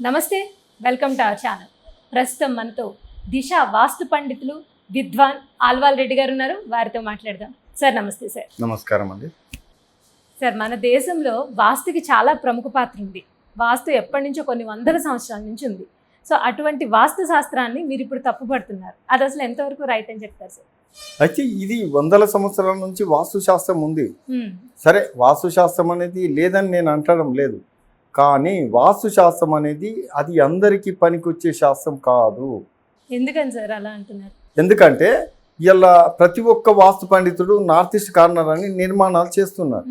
నమస్తే welcome to our channel. ప్రస్తుతం మనతో దిశ వాస్తు పండితులు విద్వాన్ ఆల్వాల్ రెడ్డి గారు ఉన్నారు. వారితో మాట్లాడదాం. సార్ నమస్తే సార్. నమస్కారం అండి. సార్ మన దేశంలో వాస్తుకి చాలా ప్రముఖ పాత్ర ఉంది. వాస్తు ఎప్పటి నుంచో కొన్ని వందల సంవత్సరాల నుంచి ఉంది. సో అటువంటి వాస్తు శాస్త్రాన్ని మీరు ఇప్పుడు తప్పుపడుతున్నారు. అది అసలు ఎంతవరకు రైట్ అని చెప్తారు సార్? అయితే ఇది వందల సంవత్సరాల నుంచి వాస్తుశాస్త్రం ఉంది. హ్మ్. సరే వాస్తుశాస్త్రం అనేది లేదని నేను అంటడం లేదు. కానీ వాస్తుశాస్త్రం అనేది అది అందరికీ పనికొచ్చే శాస్త్రం కాదు. ఎందుకని సార్ అలా అంటున్నారు? ఎందుకంటే ఇలా ప్రతి ఒక్క వాస్తు పండితుడు నార్త్ ఈస్ట్ కార్నర్ అని నిర్మాణాలు చేస్తున్నారు.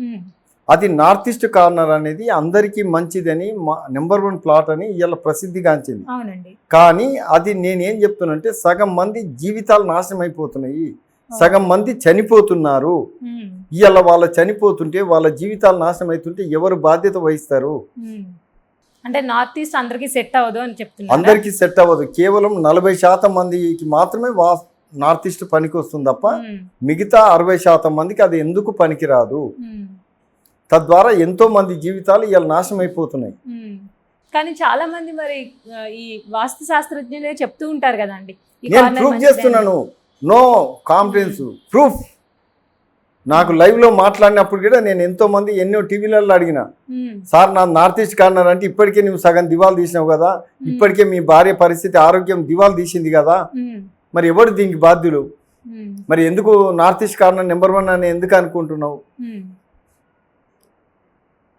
అది నార్త్ ఈస్ట్ కార్నర్ అనేది అందరికీ మంచిదని నెంబర్ వన్ ప్లాట్ అని ఇలా ప్రసిద్ధిగాంచింది. కానీ అది నేనేం చెప్తున్నానంటే సగం మంది జీవితాలు నాశనం అయిపోతున్నాయి. సగం మంది చనిపోతున్నారు. ఇవాళ వాళ్ళ చనిపోతుంటే వాళ్ళ జీవితాలు నాశనం అవుతుంటే ఎవరు బాధ్యత వహిస్తారు. అంటే నార్త్ ఈస్ట్ అందరికీ సెట్ అవ్వదు అని చెప్తున్నారు? అందరికీ సెట్ అవ్వదు. కేవలం నలభై శాతం మందికి మాత్రమే వా నార్త్ ఈస్ట్ పనికి వస్తుంది తప్ప మిగతా అరవై శాతం మందికి అది ఎందుకు పనికిరాదు? తద్వారా ఎంతో మంది జీవితాలు ఇవాళ నాశనం అయిపోతున్నాయి. కానీ చాలా మంది మరి ఈ వాస్తు శాస్త్రజ్ఞులే చెప్తూ ఉంటారు కదండి. నేను ప్రూఫ్ చేస్తున్నాను. నో కాన్ఫిడెన్స్ ప్రూఫ్ నాకు లైవ్లో మాట్లాడినప్పుడు కూడా నేను ఎంతో మంది ఎన్నో టీవీలలో అడిగిన. సార్ నా నార్త్ ఈస్ట్ కార్నర్ అంటే ఇప్పటికే నువ్వు సగం దివాలు తీసినావు కదా. ఇప్పటికే మీ భార్య పరిస్థితి ఆరోగ్యం దివాలు తీసింది కదా. మరి ఎవరు దీనికి బాధ్యులు. మరి ఎందుకు north east corner number one అని ఎందుకు అనుకుంటున్నావు.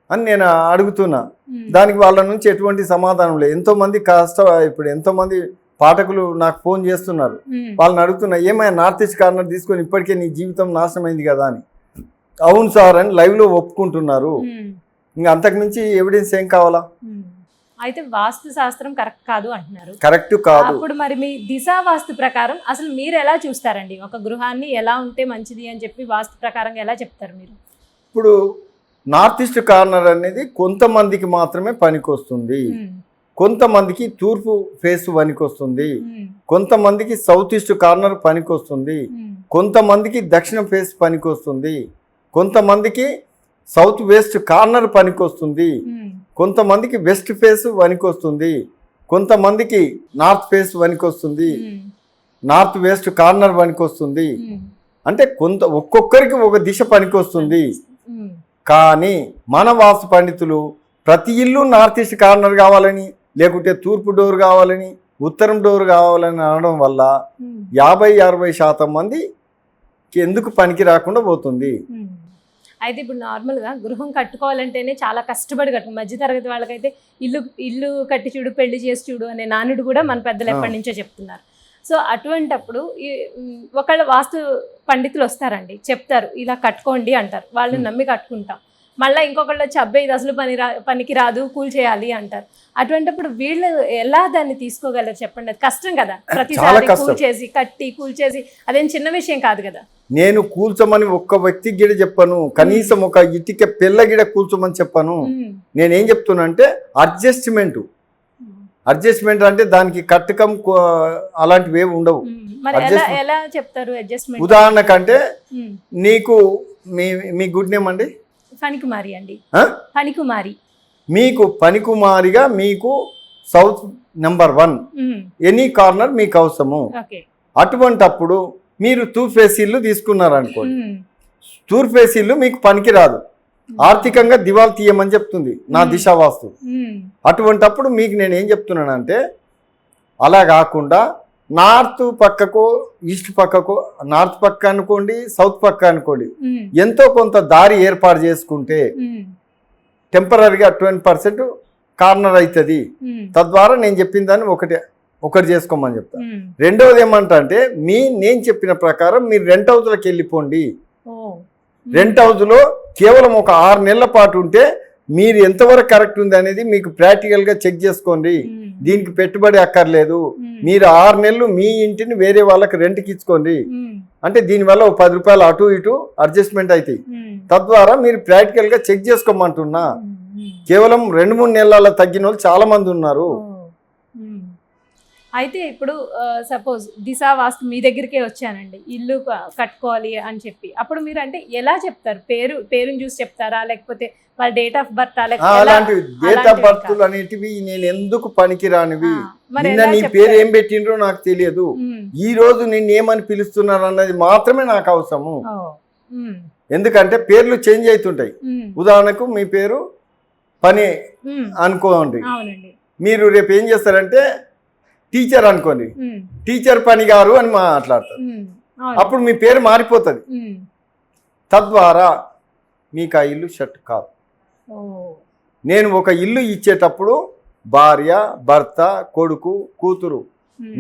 అని నేను అడుగుతున్నా. దానికి వాళ్ళ నుంచి ఎటువంటి సమాధానం లేదు ఎంతో మంది కష్ట ఇప్పుడు ఎంతో మంది పాఠకులు నాకు ఫోన్ చేస్తున్నారు. వాళ్ళని అడుగుతున్నా ఏమైనా నార్త్ ఈస్ట్ కార్నర్ తీసుకొని ఇప్పటికే నీ జీవితం నాశనం అయింది కదా అని. అవును సార్ అని లైవ్లో ఒప్పుకుంటున్నారు. ఇంకా అంతకుమించి ఎవిడెన్స్ ఏం కావాలా. అయితే వాస్తు శాస్త్రం కరెక్ట్ కాదు అంటున్నారు. కరెక్ట్ కాదు. అప్పుడు మరి మీ దిశా వాస్తు ప్రకారం అసలు మీరు ఎలా చూస్తారండి? ఒక గృహాన్ని ఎలా ఉంటే మంచిది అని చెప్పి వాస్తు ప్రకారంగా ఎలా చెప్తారు మీరు? ఇప్పుడు నార్త్ ఈస్ట్ కార్నర్ అనేది కొంతమందికి మాత్రమే పనికొస్తుంది. కొంతమందికి తూర్పు ఫేస్ పనికొస్తుంది. కొంతమందికి సౌత్ ఈస్ట్ కార్నర్ పనికొస్తుంది. కొంతమందికి దక్షిణ ఫేస్ పనికొస్తుంది కొంతమందికి సౌత్ వెస్ట్ కార్నర్ పనికొస్తుంది. కొంతమందికి వెస్ట్ ఫేస్ వనికొస్తుంది కొంతమందికి నార్త్ ఫేస్ వనికొస్తుంది హ్మ్. నార్త్ వెస్ట్ కార్నర్ వనికొస్తుంది హ్మ్. అంటే కొంత ఒక్కొక్కరికి ఒక దిశ పనికొస్తుంది. కానీ మన వాస్తు పండితులు ప్రతి ఇల్లు నార్త్ ఈస్ట్ కార్నర్ కావాలని లేకుంటే తూర్పు డోర్ కావాలని ఉత్తరం డోర్ కావాలని అనడం వల్ల. యాభై అరవై శాతం మందికి ఎందుకు పనికి రాకుండా పోతుంది. అయితే ఇప్పుడు నార్మల్గా గృహం కట్టుకోవాలంటేనే చాలా కష్టపడి కట్టు మధ్యతరగతి వాళ్ళకైతే ఇల్లు ఇల్లు కట్టి చూడు పెళ్ళి చేసి చూడు అనే నానుడు కూడా మన పెద్దలు. ఎప్పటి నుంచో చెప్తున్నారు సో అటువంటప్పుడు ఒకళ్ళ వాస్తు పండితులు వస్తారండి చెప్తారు ఇలా కట్టుకోండి అంటారు వాళ్ళని. నమ్మి కట్టుకుంటాం మళ్ళీ ఇంకొకళ్ళు వచ్చి అబ్బాయి ఇది అసలు పని రా పనికి రాదు కూల్ చేయాలి అంటారు. అటువంటప్పుడు వీళ్ళు ఎలా దాన్ని తీసుకోగలరు చెప్పండి? అది కష్టం కదా. ప్రతిసారి. కూల్ చేసి కట్టి కూల్ చేసి అదేం చిన్న విషయం కాదు కదా. నేను కూల్చమని ఒక్క వ్యక్తికి గిడ చెప్పాను. కనీసం ఒక ఇటుక పిల్ల గిడ కూల్చమని చెప్పాను. నేనేం చెప్తున్నా అంటే అడ్జస్ట్మెంట్. అడ్జస్ట్మెంట్ అంటే దానికి కట్టకం అలాంటివి ఏమి ఉండవు. మ్మ్. మరి ఎలా Adjustment. ఎలా చెప్తారు అడ్జస్ట్మెంట్? ఉదాహరణకంటే నీకు మీ మీ గుడ్ నేమ్ అండి? ఫణికుమారి అండి ఆ? ఫణికుమారి మీకు పనికుమారిగా మీకు south number one. Any corner మీకు అవసరము అటువంటప్పుడు మీరు తూర్ఫేస్ ఇల్లు తీసుకున్నారు అనుకోండి మ్మ్. తూర్ఫేస్ ఇల్లు మీకు పనికిరాదు ఆర్థికంగా దివాలు తీయమని చెప్తుంది నా మ్మ్. దిశ వాస్తు మ్మ్. అటువంటప్పుడు మీకు నేను ఏం చెప్తున్నానంటే అలా కాకుండా నార్త్ పక్కకు ఈస్ట్ పక్కకు నార్త్ పక్క అనుకోండి సౌత్ పక్క అనుకోండి. ఎంతో కొంత దారి ఏర్పాటు చేసుకుంటే. టెంపరీగా ట్వంటీ పర్సెంట్ కార్నర్ అవుతుంది. తద్వారా నేను చెప్పిన దాన్ని ఒకటి ఒకటి చేసుకోమని చెప్తా. రెండవది ఏమంటా అంటే మీ నేను చెప్పిన ప్రకారం మీరు రెంట్ హౌస్లోకి వెళ్ళిపోండి. రెంట్ హౌస్లో కేవలం ఒక ఆరు నెలల పాటు ఉంటే మీరు ఎంతవరకు కరెక్ట్ ఉంది అనేది మీకు ప్రాక్టికల్గా చెక్ చేసుకోండి. దీనికి పెట్టుబడి అక్కర్లేదు. మీరు ఆరు నెలలు మీ ఇంటిని వేరే వాళ్ళకి రెంట్కి ఇచ్చుకోండి. అంటే దీనివల్ల ఒక పది రూపాయలు అటు ఇటు అడ్జస్ట్మెంట్ అవుతాయి. తద్వారా మీరు ప్రాక్టికల్గా చెక్ చేసుకోమంటున్నా. కేవలం రెండు మూడు నెలల తగ్గిన వాళ్ళు చాలా మంది ఉన్నారు. అయితే ఇప్పుడు సపోజ్ దిశా వాస్తు మీ దగ్గరికే వచ్చానండి. ఇల్లు కట్టుకోవాలి అని చెప్పి. అప్పుడు మీరు అంటే ఎలా చెప్తారు? పేరు పేరుని చూసి చెప్తారా? లేకపోతే వాళ్ళ డేట్ ఆఫ్ బర్త్ అలాంటివి. డేట్ ఆఫ్ బర్త్లు అనేటివి నేను ఎందుకు పనికిరానివి? నిన్న నీ? పేరు ఏం పెట్టిండ్రో నాకు తెలియదు. ఈ రోజు నిన్ను ఏమని పిలుస్తున్నారు అన్నది మాత్రమే నాకు అవసరము. ఎందుకంటే పేర్లు చేంజ్ అవుతుంటాయి ఉదాహరణకు మీ పేరు పని అనుకోండి. మీరు రేపు ఏం చేస్తారంటే టీచర్ అనుకోండి. టీచర్ పని గారు అని మాట్లాడతారు. అప్పుడు మీ పేరు మారిపోతుంది. తద్వారా మీకు ఆ ఇల్లు షర్ట్ కాదు. నేను ఒక ఇల్లు ఇచ్చేటప్పుడు భార్య భర్త కొడుకు కూతురు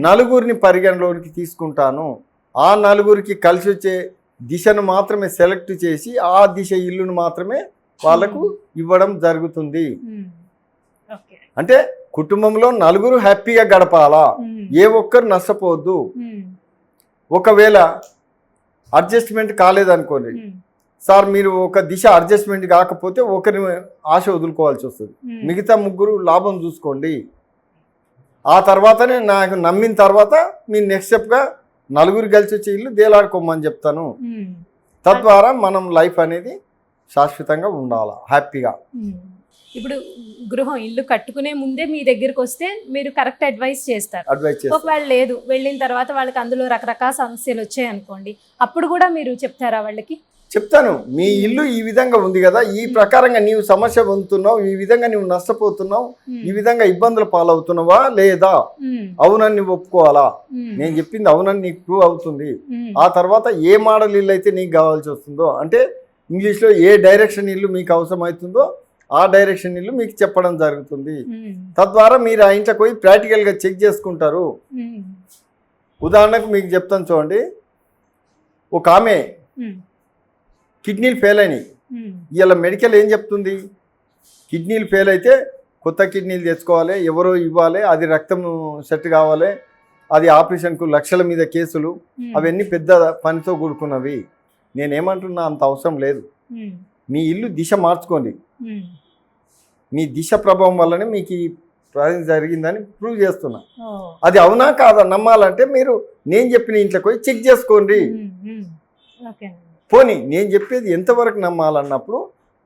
నలుగురిని పరిగణలోనికి తీసుకుంటాను. ఆ నలుగురికి కలిసి వచ్చే దిశను మాత్రమే సెలెక్ట్ చేసి ఆ దిశ ఇల్లును మాత్రమే వాళ్ళకు ఇవ్వడం జరుగుతుంది. అంటే కుటుంబంలో నలుగురు హ్యాపీగా గడపాలా? ఏ ఒక్కరు నష్టపోవద్దు. ఒకవేళ అడ్జస్ట్మెంట్ కాలేదనుకోండి. సార్ మీరు ఒక దిశ అడ్జస్ట్మెంట్ కాకపోతే ఒకరి ఆశ వదులుకోవాల్సి వస్తుంది. మిగతా ముగ్గురు లాభం చూసుకోండి. ఆ తర్వాతనే నాకు నమ్మిన తర్వాత మీ నెక్స్ట్ స్టెప్గా నలుగురు కలిసి వచ్చే ఇల్లు దేలాడుకోమని చెప్తాను. తద్వారా మనం లైఫ్ అనేది శాశ్వతంగా ఉండాలి హ్యాపీగా. ఇప్పుడు గృహం ఇల్లు కట్టుకునే ముందే మీ దగ్గరికి వస్తే మీరు కరెక్ట్ అడ్వైస్ చేస్తారు. ఒకవేళ లేదు వెళ్ళిన తర్వాత వాళ్ళకి అందులో రకరకాల సమస్యలు వచ్చాయి అనుకోండి అప్పుడు కూడా మీరు చెప్తారా వాళ్ళకి? చెప్తాను. మీ ఇల్లు ఈ విధంగా ఉంది కదా ఈ ప్రకారంగా నీవు సమస్య పొందుతున్నావు ఈ విధంగా నీవు నష్టపోతున్నావు ఈ విధంగా ఇబ్బందులు పాలవుతున్నావా లేదా? అవునని నువ్వు ఒప్పుకోవాలా? నేను చెప్పింది అవునని నీకు ప్రూవ్ అవుతుంది. ఆ తర్వాత ఏ మోడల్ ఇల్లు అయితే నీకు కావాల్సి వస్తుందో అంటే ఇంగ్లీష్లో ఏ డైరెక్షన్ ఇల్లు మీకు అవసరం అవుతుందో ఆ డైరెక్షన్ ఇల్లు మీకు చెప్పడం జరుగుతుంది. తద్వారా మీరు ఆ ఇంట్లోకి పోయి ప్రాక్టికల్గా చెక్ చేసుకుంటారు. ఉదాహరణకు మీకు చెప్తాను చూడండి. ఒక ఆమె కిడ్నీలు ఫెయిల్ అయినాయి. ఇలా మెడికల్ ఏం చెప్తుంది? కిడ్నీలు ఫెయిల్ అయితే కొత్త కిడ్నీలు తెచ్చుకోవాలి ఎవరో ఇవ్వాలి అది రక్తం సెట్ కావాలి అది ఆపరేషన్కు లక్షల మీద కేసులు అవన్నీ పెద్ద పనితో కూడుకున్నవి. నేనేమంటున్నా అంత అవసరం లేదు. మీ ఇల్లు దిశ మార్చుకోండి. మీ దిశ ప్రభావం వల్లనే మీకు ఈ ప్రాయం జరిగిందని ప్రూవ్ చేస్తున్నా. అది అవునా కాదా నమ్మాలంటే మీరు నేను చెప్పిన ఇంట్లోకి పోయి చెక్ చేసుకోండి. పోనీ నేను చెప్పేది ఎంతవరకు నమ్మాలన్నప్పుడు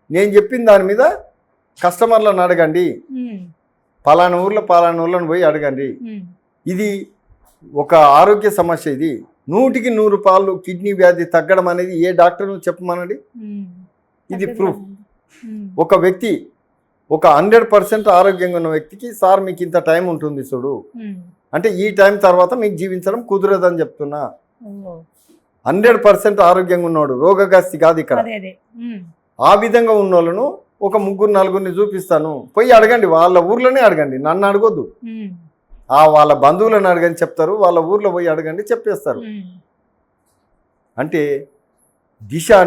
నేను చెప్పిన దాని మీద కస్టమర్లను అడగండి. పలానా ఊర్లో పలానా ఊర్లను పోయి అడగండి. ఇది ఒక ఆరోగ్య సమస్య ఇది. నూటికి నూరు రూపాయలు కిడ్నీ వ్యాధి తగ్గడం అనేది ఏ డాక్టర్ చెప్పమనండి. ఇది proof. ఉమ్, ఒక వ్యక్తి ఒక హండ్రెడ్ పర్సెంట్ ఆరోగ్యంగా ఉన్న వ్యక్తికి సార్ మీకు ఇంత టైం ఉంటుంది చూడు. ఉమ్, అంటే ఈ టైం తర్వాత మీకు జీవించడం కుదరదని చెప్తున్నా. హండ్రెడ్ పర్సెంట్ ఆరోగ్యంగా ఉన్నాడు రోగగ్రస్తి కాదు ఇక్కడ. అదే అదే. ఉమ్, ఆ విధంగా ఉన్న వాళ్ళను ఒక ముగ్గురు నలుగురిని చూపిస్తాను. పోయి అడగండి వాళ్ళ ఊర్లోనే అడగండి నన్ను అడగొద్దు. ఆ వాళ్ళ బంధువులను అడగని చెప్తారు వాళ్ళ ఊర్లో పోయి అడగండి చెప్పేస్తారు. అంటే దిశ అనే